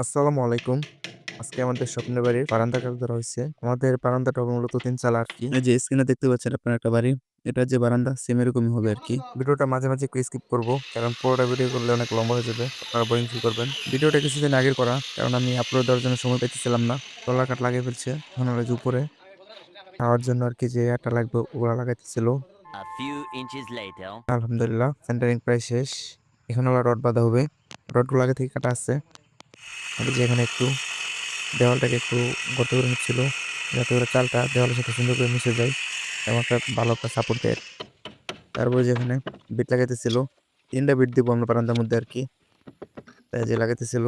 আসসালামু আলাইকুম। আজকে আমাদের স্বপ্নের বাড়ির বারান্দা কাজ ধরা হয়েছে আমাদের বারান্দাটা মূলত ৩ চালা আরকি। এই যে স্ক্রিনে দেখতে পাচ্ছেন আপনার একটা বাড়ি। এটা যে বারান্দা সেম এরকমই হবে আরকি। ভিডিওটা মাঝে, মাঝে একটু স্কিপ করব। কারণ পুরোটা ভিডিও করলে অনেক লম্বা হয়ে যাবে। আপনারা বোরিং ফিল করবেন। ভিডিওটা কিছুদিন আগের করা। কারণ আমি আপলোড দেওয়ার জন্য সময় পেতেছিলাম না। তলা কাট লাগিয়ে ফেলছে। এখন ওরা উপরে খাওয়ার জন্য আর কি যে ইয়াটা লাগবে ওগুলা লাগাইতেছিল। আলহামদুলিল্লাহ সেন্টারিং প্রায় শেষ। এখন ওরা রড বাঁধা হবে। রডগুলো আগে থেকে কাটা আছে। আর এই যে এখানে একটু দেওয়ালটাকে একটু গর্ত করে নিচ্ছিল। যাতে করে চালটা দেওয়ালের সাথে সুন্দর করে মিশে যায়। এবং একটা ভালো একটা সাপোর্ট দেয়। তারপরে যেখানে বিট লাগাইতেছিল। ৩ টা বিট দিব আমরা বারান্দার মধ্যে আরকি। তাই যে লাগাইতেছিল।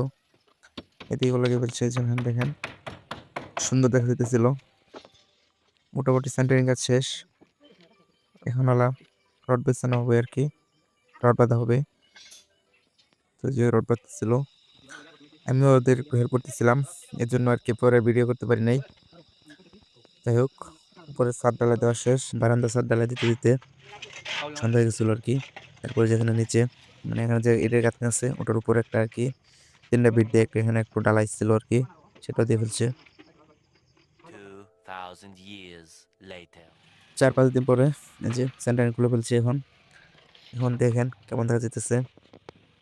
এদিকেও লাগিয়ে ফেলছে যেখানে দেখেন। সুন্দর দেখা যাইতেছিল। মোটামুটি সেন্টারিং কাজ শেষ। এখন ওলা রড বেছানো হবে আর কি, রড বাঁধা হবে। তো যে রড বাঁধতেছিল। আমিও ওদের হেল্প করতেছিলাম। এর জন্য আর আরকি পরে ভিডিও করতে পারি নাই। যাই হোক উপরে ছাদ ঢালাই দেওয়া শেষ। বারান্দা ছাদ ঢালাই দিতে, দিতে সন্ধ্যা হয়ে গেছিল আরকি। তারপরে যেখানে নিচে মানে এখানে যে ইটের গাঁথনি আছে ওটার উপরে একটা আর কি তিনটা বিট দিয়ে একটু এখানে একটু ঢালাই ছিল আর কি সেটাও দিয়ে ফেলছে। 2000 years later. ৪-৫ দিন পরে এই যে সেন্টারিং খুলে ফেলছি এখন। এখন দেখেন কেমন দেখা যাইতেছে।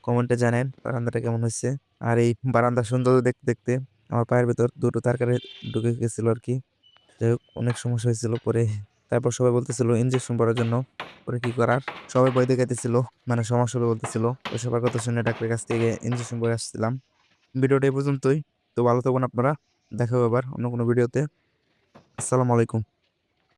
কমেন্টে জানেন বারান্দাটা কেমন হয়েছে আর এই বারান্দা সৌন্দর্য দেখতে, দেখতে আমার পায়ের ভেতর ২ টো তরকারি ঢুকে গেছিল আরকি। যাই হোক অনেক সমস্যা হয়েছিল পরে তারপর সবাই বলতেছিল ইনজেকশন পড়ার জন্য। পরে কি করার? সবাই ভয় দেখাইতেছিল। মানে সমস্যা হবে বলতেছিল। তো সবার কথা শুনে ডাক্তারের কাছ থেকে ইনজেকশন করে আসছিলাম। ভিডিওটা এই পর্যন্তই। তো ভালো থাকবেন আপনারা। দেখা হবে আবার অন্য কোনো ভিডিওতে। আসসালামু আলাইকুম।